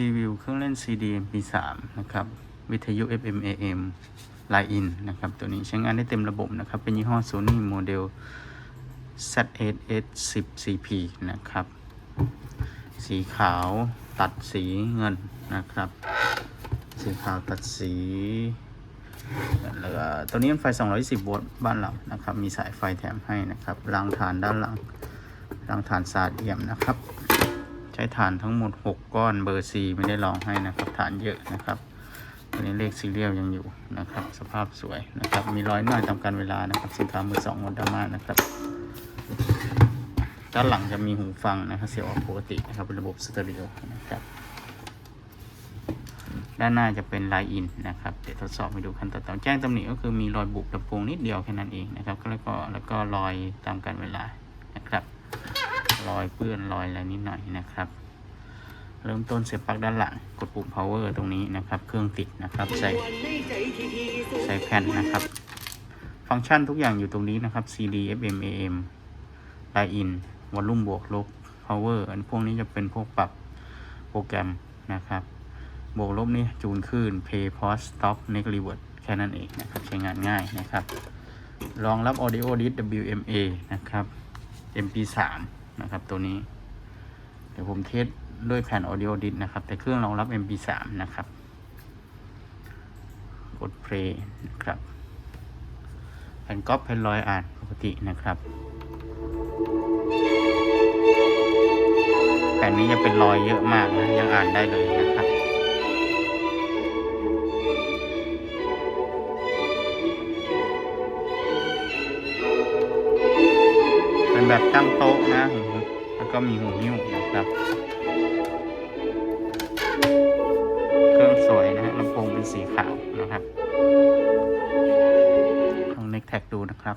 รีวิวเครื่องเล่น CD MP3 นะครับ วิทยุ FM AM Line In นะครับ ตัวนี้ใช้งานได้เต็มระบบนะครับ เป็นยี่ห้อ Sony โมเดล Z8S10CP นะครับ สีขาวตัดสีเงินนะครับ สีขาวตัดสีแล้วก็ตัวนี้เป็นไฟ210โวลต์บ้านเรานะครับ มีสายไฟแถมให้นะครับรางฐานด้านหลังรางฐานซาเดียมนะครับ ใช้ฐานทั้งหมด 6 ก้อนเบอร์ C ไม่ได้ลองให้นะครับ ฐานเยอะนะครับตัวนี้เลขซีเรียลยังอยู่นะครับ สภาพสวยนะครับ มีรอยหน่อยตามการเวลานะครับ สินค้ามือสองมดดามานะครับ ด้านหลังจะมีหูฟังนะครับ เสียงออกปกตินะครับ เป็นระบบสเตอริโอนะครับ ด้านหน้าจะเป็นไลน์อินนะครับ เดี๋ยวทดสอบให้ดูขั้นตอนต่อแจ้งตำหนิก็คือมีรอยบุบลำโพงนิดเดียวแค่นั้นเองนะครับ แล้วก็แล้วก็รอยตามการเวลา รอยเปื้อนรอยอะไรนิดหน่อยนะครับ เริ่มต้นเสียบปลั๊กด้านหลังกดปุ่ม power ตรงนี้นะครับ เครื่องติดนะครับ ใส่ใส่แผ่นนะครับ ฟังก์ชันทุกอย่างอยู่ตรงนี้นะครับ CD FM AM ไลน์อินวอลลุ่มบวกลบ power อันพวกนี้จะเป็นพวกปรับโปรแกรมนะครับ บวกลบนี่จูนคลื่น play pause stop next revert แค่นั้นเองนะครับ ใช้งานง่ายนะครับรองรับ audio dis WMA นะครับ MP3 นะครับ ตัวนี้ เดี๋ยวผมเทสด้วยแผ่น audio dis นะครับ แต่เครื่องรองรับ MP3 นะครับ กด play นะครับ แผ่นก๊อปแผ่นลอยอ่านปกตินะครับ แผ่นนี้จะเป็นรอยเยอะมากนะยังอ่านได้เลยนะครับ เป็นแบบตั้งโต๊ะนะ แล้วก็มีหูนิ้วนะครับ เครื่องสวยนะฮะลำโพงเป็นสีขาวนะครับลองเน็กแท็กดูนะครับ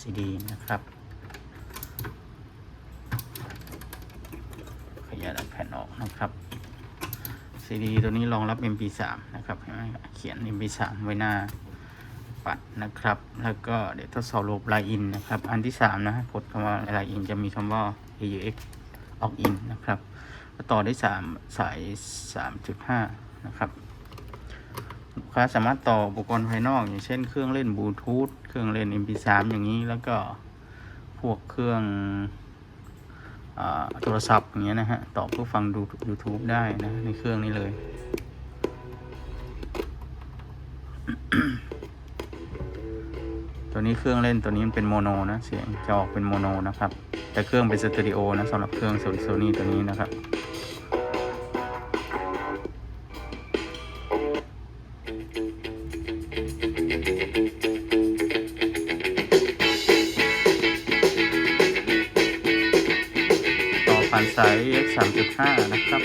อันนี้ระบบ CD นะครับ ขยายแผ่นออกนะครับ CD ตัวนี้รองรับ MP3 นะครับเห็นไหมเขียน MP3 ไว้หน้าปัดนะครับ แล้วก็เดี๋ยวทดสอบระบบ Line In นะครับ อันที่ 3 นะกดคำว่า Line In จะมีคำว่า AUX Opt In นนะครับ ต่อได้3สาย 3.5 นะครับ ลูกค้าสามารถต่ออุปกรณ์ภายนอก อย่างเช่นเครื่องเล่นบลูทูธเครื่องเล่น MP3 อย่างนี้แล้วก็พวกเครื่องอโทรศัพท์อย่างเงี้ยนะฮะต่อเพื่อฟังดู YouTube ได้นะในเครื่องนี้เลย ตัวนี้เครื่องเล่นตัวนี้มันเป็นโมโนนะเสียงจะออกเป็นโมโนนะครับ แต่เครื่องเป็นสเตอริโอนะสำหรับเครื่องโซนี่ตัวนี้นะครับ ต่อผ่านสาย X 3.5นะครับ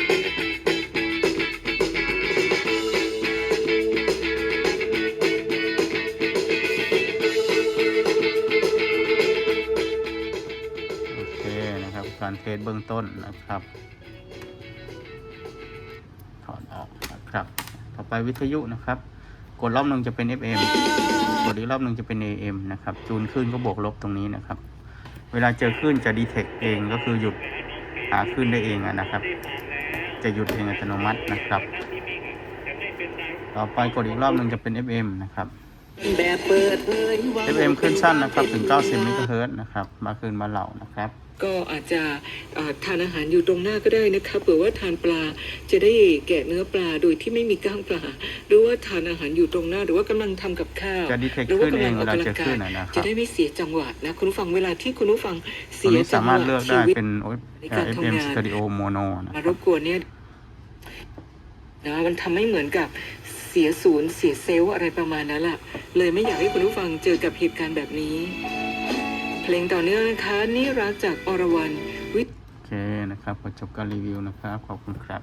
โอเคนะครับการเทสเบื้องต้นนะครับ ถอดออกนะครับ ต่อไปวิทยุนะครับ กดรอบหนึ่งจะเป็น FM กดอีกรอบหนึ่งจะเป็น AM นะครับ จูนขึ้นก็บวกลบตรงนี้นะครับ เวลาเจอขึ้นจะดีเทคเองก็คือหยุดหาขึ้นได้เองนะครับ จะหยุดเองอัตโนมัตินะครับ ต่อไปกดอีกรอบหนึ่งจะเป็น FM นะครับ แบบเปิดเผยว่า FM ขึ้นสั้นนะครับถึง 90เมกะเฮิรตซ์นะครับ มาคืนมาเหล่านะครับ ก็อาจจะเอ่อทานอาหารอยู่ตรงหน้าก็ได้นะคะเผื่อว่าทานปลาจะได้แกะเนื้อปลาโดยที่ไม่มีก้างปลา หรือว่าทานอาหารอยู่ตรงหน้า หรือว่ากำลังทำกับข้าวจะ detect หรือว่ากำลังขึ้ออนกเองเวลากำลัเจองคลื่กายนอะนะครับ จะได้ไม่เสียจังหวะนะคุณผู้ฟังเวลาที่คุณผู้ฟังตัเสีวยนี้จัสางมารถหวะเลือกชีได้วิต เป็นในการทำงาน FM Stereo Mono นะมาครรับบกวนเนี่ยนะมันทำให้เหมือนกับ เสียศูนย์เสียเซลล์อะไรประมาณนั้นแหละเลยไม่อยากให้คุณผู้ฟังเจอกับเหตุการณ์แบบนี้ เพลงต่อเนื่องนะคะนี่รักจากอรวรรณวิทโอเคนะครับพอจบการรีวิวนะครับ ขอบคุณครับ